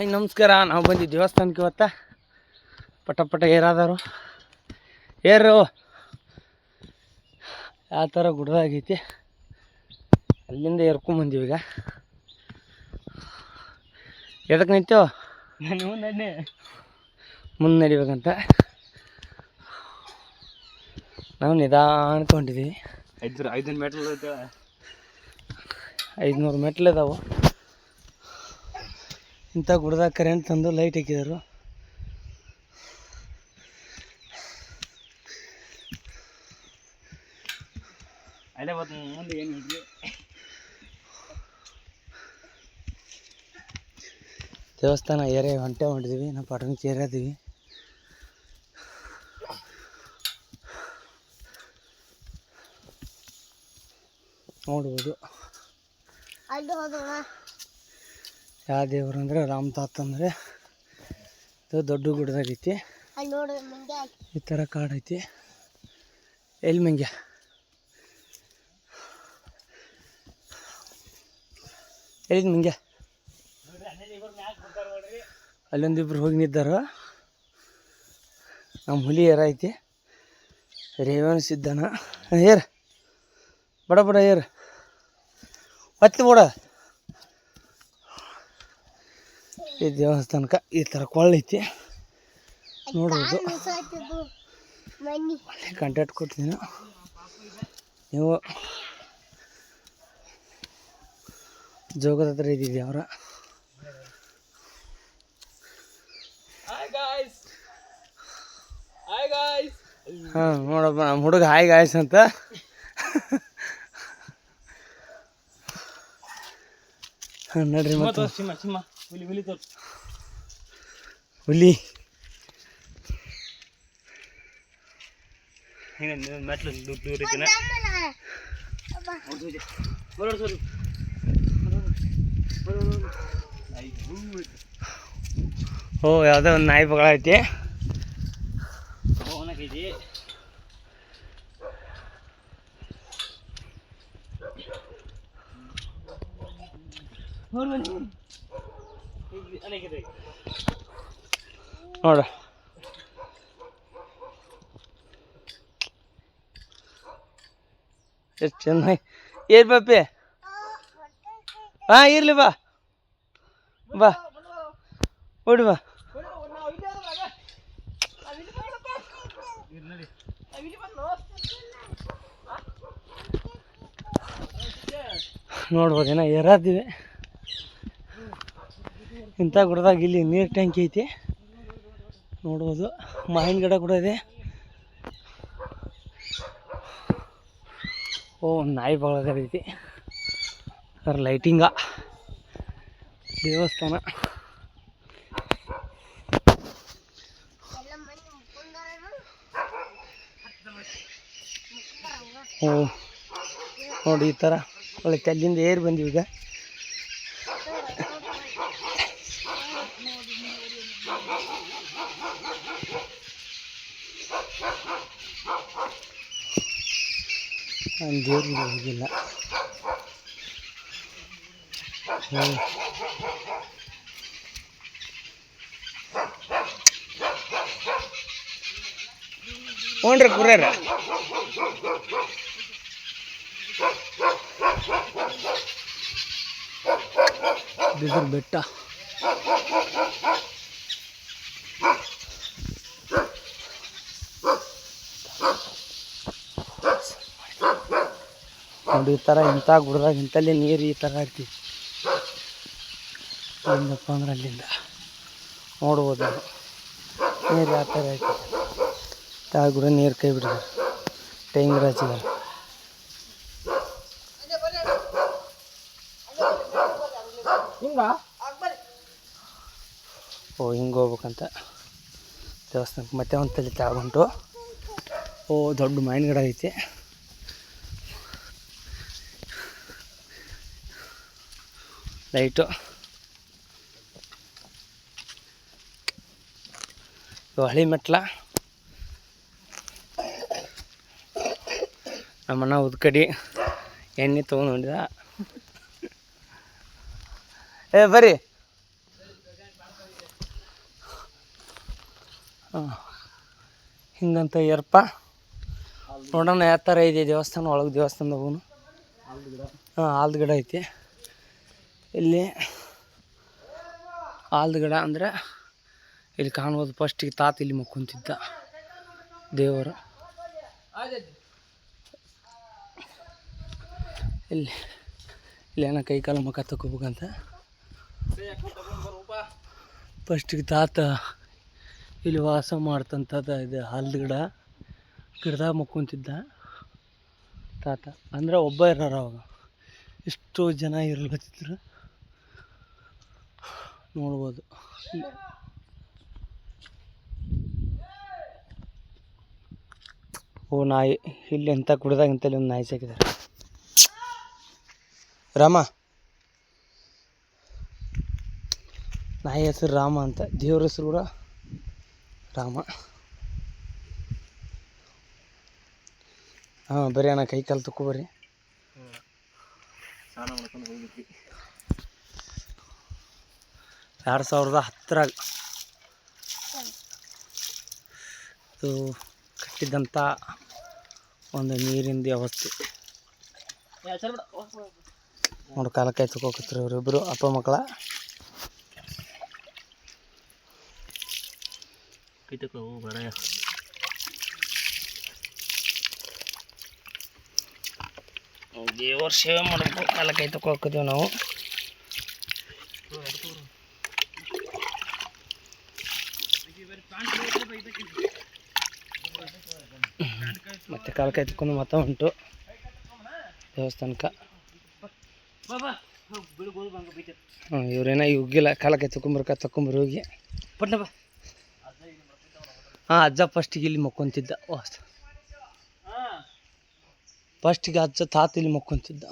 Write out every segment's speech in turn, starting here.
High ನಮಸ್ಕಾರ. ನಾವು ಬಂದಿ ದೇವಸ್ಥಾನಕ್ಕೆ ಇವತ್ತ. ಪಟ ಪಟ ಏರಾದರು ಏರು ಯಾವ ಥರ ಗುಡ್ದಾಗೈತಿ ಅಲ್ಲಿಂದ ಏರ್ಕೊಂಬಂದೀವಿ ಈಗ. ಎದಕ್ಕೆ ನಿಂತೇವು ಮುಂದೆ ನಡಿಬೇಕಂತ. ನಾವು ನಿಧಾನ ಹೊಂಟಿದ್ದೀವಿ ಐದು ಐದು ಮೆಟ್ಲು ಐದುನೂರು ಮೆಟ್ಲು ಇದಾವೆ. ಇಂಥ ಗುಡ್ದಾಗ ಕರೆಂಟ್ ತಂದು ಲೈಟ್ ಹಾಕಿದರು. ಅಲ್ಲೇ ಬತ್ ಮುಂದೆ ಏನು ಇಡ್ಲಿ ದೇವಸ್ಥಾನ ಏರಿಯಾ ಹೊಂಟೆ ಹೊಂಟಿದ್ದೀವಿ ನಾವು ಪಟ್ಟಣಕ್ಕೆ ಏರಿಯಾದೀವಿ. ನೋಡ್ಬೋದು. ಅಲ್ಲಿ ಹೋದವ ಯಾವ ದೇವರು ಅಂದರೆ ರಾಮ್ ತಾತ ಅಂದರೆ ಇದು ದೊಡ್ಡ ಗುಡ್ಡದಾಗೈತಿ ಈ ಥರ ಕಾಡೈತಿ ಐತಿ. ಎಲ್ಲಿ ಮಂಗ್ಯ? ಎಲ್ಲಿ ಮಂಗ್ಯ? ಅಲ್ಲೊಂದಿಬ್ರು ಹೋಗಿ ನಿದ್ದಾರ ನಮ್ಮ ಹುಲಿ ಯಾರ ಐತಿ. ರೇವಣ ಸಿದ್ದನ. ಏರ್ ಬಡ ಬಡ ಏರ್. ಹತ್ತಿ ಬಿಡ ಈ ದೇವಸ್ಥಾನಕ್ಕೆ ಈ ಥರ ಕೊಳ್ಳೈತಿ ನೋಡ್ಬೋದು. ಒಳ್ಳೆ ಕಂಟೆಂಟ್ ಕೊಡ್ತೀನಿ ನೀವು ಜೋಗದ ಹತ್ರ ಇದ್ದೀವಿ ಅವರ. ಹಾಯ್ ಗಾಯ್ಸ್ ಹಾಯ್ ಗಾಯ್ಸ್ ಹಾಂ ನೋಡಪ್ಪ ನಮ್ಮ ಹುಡುಗ ಹಾಯ್ ಗಾಯ್ಸ್ ಅಂತ. ಹಾಂ ನಡ್ರಿ ಮತ್ತೆ. ಹುಲಿ ಹುಲಿ ತೋರ್ಸ್ ಹುಲಿ ಹಿಂಗೆ ಮೆಟ್ಲು ದೂರ ಸರಿ ಓ ಯಾವುದೋ ಒಂದು ನಾಯಿ ಬಗಳ ಐತಿ ಫೋನಾಗೈತಿ ನೋಡು ನೋಡ. ಎಷ್ಟು ಚೆನ್ನಾಗಿ. ಏರ್ ಪಾಪಿ ಹಾಂ ಇರಲಿ ಬಾ. ಬಾ. ಓಡಿ ಬಾ. ನೋಡ್ಬೋದೇನ ಏರಾದ್ದೀವಿ ಇಂಥ ಗುಡ್ದಾಗ ಇಲ್ಲಿ ನೀರು ಟ್ಯಾಂಕಿ ಐತಿ. ನೋಡ್ಬೋದು. ಮಾವಿನ ಗಿಡ ಕೂಡ ಇದೆ. ಓ, ನಾಯಿ ಐತಿ ಸರ್ ಲೈಟಿಂಗ ದೇವಸ್ಥಾನ. ಓ, ನೋಡಿ ಈ ಥರ ಒಳ್ಳೆ ಕಲ್ಲಿಂದ ಏರಿ ಬಂದೀವಿ ಈಗ ದೇವ್ರಿಗೆ ಹೋಗಿಲ್ಲ ಹ್ಮ್. ಹ್ಞೂ ರೀ ಕುರ್ಯಾರ ಬಿದಿರು ಬೆಟ್ಟ ನೋಡಿ ಈ ಥರ ಇಂಥ ಗುಡ್ದಾಗ ಇಂಥಲ್ಲಿ ನೀರು ಈ ಥರ ಇರ್ತೀವಿ ಏನಪ್ಪ ಅಂದ್ರೆ ಅಲ್ಲಿಂದ ನೋಡ್ಬೋದು ನಾವು. ನೀರು ಯಾವ ಥರ ಐತಿ? ತಾ ಗುಡ ನೀರು ಕೈ ಬಿಡಿದಾರೆ ಟೆಂಗ್ರ ಹಚ್ಚಿದ್ದಾರೆ ಓ ಹಿಂಗೆ ಹೋಗ್ಬೇಕಂತ. ದೇವಸ್ಥಾನಕ್ಕೆ ಮತ್ತೆ ಒಂದು ತಲೆ ತಗೊಂಡು ಓ ದೊಡ್ಡ ಮಾವಿನ ಗಿಡ ಐತಿ. ಲೈಟು ಹಳಿ ಮೆಟ್ಲ ನಮ್ಮಣ್ಣ ಉದ್ಕಡಿ ಎಣ್ಣೆ ತೊಗೊಂಡು ಹೊಂಡಿದ ಏ ಬರ್ರಿ. ಹಾಂ. ಹಿಂಗಂತ ಏರ್ಪ. ನೋಡೋಣ ಯಾವ ಥರ ಇದೆ ದೇವಸ್ಥಾನ ಒಳಗೆ ದೇವಸ್ಥಾನದ ಹೋಗೋಣ ಹಾಂ ಆಲ್ದ ಗಿಡ ಐತಿ. ಇಲ್ಲಿ ಆಲ್ದ ಗಿಡ ಅಂದ್ರೆ ಇಲ್ಲಿ ಕಾಣ್ಬೋದು ಫಸ್ಟಿಗೆ ತಾತ ಇಲ್ಲಿ ಮುಕ್ಕೊಂತಿದ್ದ ದೇವರು. ಇಲ್ಲಿ ಇಲ್ಲಿ ಏನೋ ಕೈ ಕಾಲು ಮುಖ ತಗೋಬೇಕಂತ ಫಸ್ಟಿಗೆ ತಾತ ಇಲ್ಲಿ ವಾಸ ಮಾಡ್ತಂಥದ್ದು ಇದು ಹಲ್ದ ಗಿಡ ಗಿಡದಾಗ ಮುಕ್ಕೊಂತಿದ್ದ ತಾತ. ಅಂದ್ರೆ ಒಬ್ಬ ಇರೋರು ಅವಾಗ. ಎಷ್ಟೋ ಜನ ಇರ್ಲತ್ತಿದ್ರು ನೋಡ್ಬೋದು. ಓ, ನಾಯಿ. ಇಲ್ಲಿ ಎಂಥ ಕುಡಿದಾಗ ಇಂತಲ್ಲಿ ಒಂದು ನಾಯಿ ಸಾಕಿದ್ದಾರೆ. ರಾಮ. ನಾಯಿ ಹೆಸರು ರಾಮ ಅಂತ. ದೇವ್ರ ಹೆಸರು ಕೂಡ ರಾಮ. ಹಾಂ, ಬರೀ ಅಣ್ಣ, ಕೈ ಕಾಲು ತಕೊ ಬರ್ರಿ ಸ್ನಾನ ಮಾಡ್ಕೊಂಡು ಹೋಗಿದ್ವಿ. ಎರಡು ಸಾವಿರದ ಹತ್ತರಾಗ ಅದು ಕಟ್ಟಿದ್ದಂಥ ಒಂದು ನೀರಿನ ವ್ಯವಸ್ಥೆ ನೋಡಿ ಕಾಲ ಕೈ ತಗೋಕತ್ರಿ ಅವರಿಬ್ಬರು ಅಪ್ಪ ಮಕ್ಕಳ ಕೈ ತಕೋ ಬೇಡ ದೇವ್ರ ಸೇವೆ ಮಾಡಬೇಕು ಕಾಲ ಕೈ ತಗೋಕತ್ತೀವಿ ನಾವು ಮತ್ತೆ ಕಾಲ ಕೈ ತಕೊಂಡು ಮತ್ತೆ ಉಂಟು. ದೇವಸ್ಥಾನಕ್ಕೆ. ಬಾಬಾ ಬಿಡ್ಬೋದು ಬಂಗ ಬೈತೆ ಹಾಂ ಇವ್ರೇನ ಉಗ್ಗಿಲ್ಲ ಕಾಲ ಕೈ ತಕೊಂಬರ್ಕ ತಕೊಂಬರ್ ಹೋಗಿ. ಬಾ. ಹಾಂ ಅಜ್ಜ ಫಸ್ಟಿಗೆ ಇಲ್ಲಿ ಮಕ್ಕೊಂತಿದ್ದ. ಫಸ್ಟಿಗೆ ಅಜ್ಜ ತಾತ ಇಲ್ಲಿ ಮಕ್ಕೊಂತಿದ್ದ.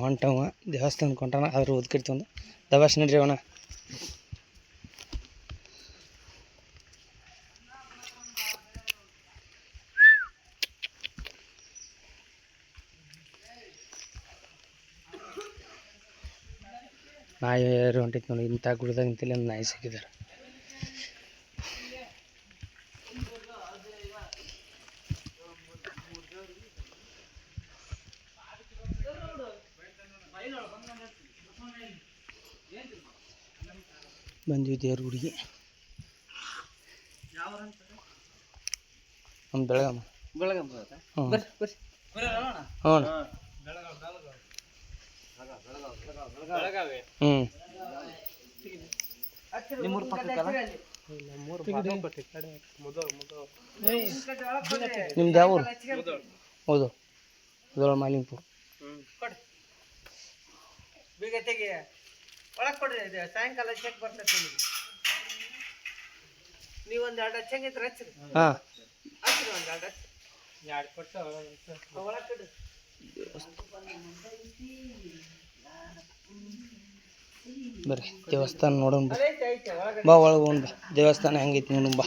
ಹೊಂಟವ ದೇವಸ್ಥಾನಕ್ಕೆ ಹೊಂಟಾನ ಆದ್ರೆ ಓದ್ಕಿರ್ತೀವಿ ಒಂದು ದವಾಸ್ ನಡ್ರಿ ಅವನ ನಾಯಿ ಯಾರು ಹೊಂಟೈತಿ ನೋಡಿ ಇಂಥ ಗುಡ್ದಾಗ ಇಂತಲ್ಲಿ ಒಂದು ನಾಯಿ ಸಿಕ್ಕಿದ್ದಾರೆ ಬಂದ್ವಿ ದೇವ್ರ ಗುಡಿಗೆ ನಮ್ಮ ಬೆಳಗಮ್ಮ ಬೆಳಗ್ಗೆ ಬರುತ್ತೆ? ಹ್ಞೂ. ಹ್ಞೂ. ನಿಮ್ಮೂರ ನಿಮ್ದು ಯಾವ ಊರು? ಹೌದು. ತೆಗಿ ಒಳಗೆ ಕೊಡ್ರಿ ಇದು ಸಾಯಂಕಾಲ ಚೆಕ್ ಬರ್ತೈತೆ ನಿಮಗೆ. ನೀವು ಒಂದು ಎರಡು ಹಚ್ಚಂಗಿದ್ರೆ ಹಚ್ಚಿರಿ. ಹಾಂ. ಹಚ್ಚಿರಿ ಒಂದು ಎರಡು ಹಚ್ಚಿ. ಎರಡು ಕೊಟ್ಟು ಒಳಗೆ ಕೊಡ್ರಿ. ಬರ್ರಿ ದೇವಸ್ಥಾನ ನೋಡೋಣ ಬಾ ಬಾ ಒಳಗೆ ಹೋಗೋಣ ಬಾ. ದೇವಸ್ಥಾನ ಹೆಂಗೈತಿ ನೋಡೋಣ ಬಾ.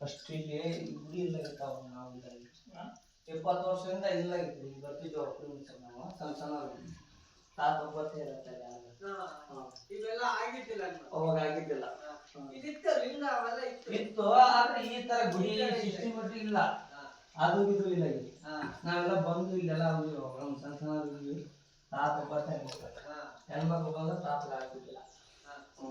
ಫಸ್ಟ್ ಇಲ್ಲಿ ಗುಡಿ ಇಲ್ಲ ನಾವು ಇದ್ರಲ್ಲಿ ಇಪ್ಪತ್ತು ವರ್ಷದಿಂದ ಇಲ್ಲ ಇತ್ತು ಈಗ ಬರ್ತಿದ್ವಿ ಅಪ್ಪನ ಮುಂಚೆ ನಾವು ಸಣ್ಣ ಸಣ್ಣ ತಾತ ಇರತ್ತೆ ಇವೆಲ್ಲ ಆಗಿದ್ದಿಲ್ಲ? ಅವಾಗ ಆಗಿದ್ದಿಲ್ಲ. ಇದಿತ್ತು ಲಿಂಗ ಅವೆಲ್ಲ ಇತ್ತು. ಇತ್ತು ಆದ್ರೆ ಈ ತರ ಗುಡಿ ಸಿಸ್ಟಮೆಟಿಕ್ ಇಲ್ಲ. ಅದು ಇದು ಇಲ್ಲ ಇಲ್ಲಿ ನಾವೆಲ್ಲ ಬಂದು ಇಲ್ಲೆಲ್ಲ ಹೋಗಿ ಒಂದು ಸಣ್ಣ ಸಣ್ಣ ತಾತ ಒಬ್ಬತ್ತೇ ಹೆಣ್ಮಕ್ಳು ಬಂದ್ರೆ ತಾತ ಆಗ್ತಿದ್ದಿಲ್ಲ. ಹ್ಞೂ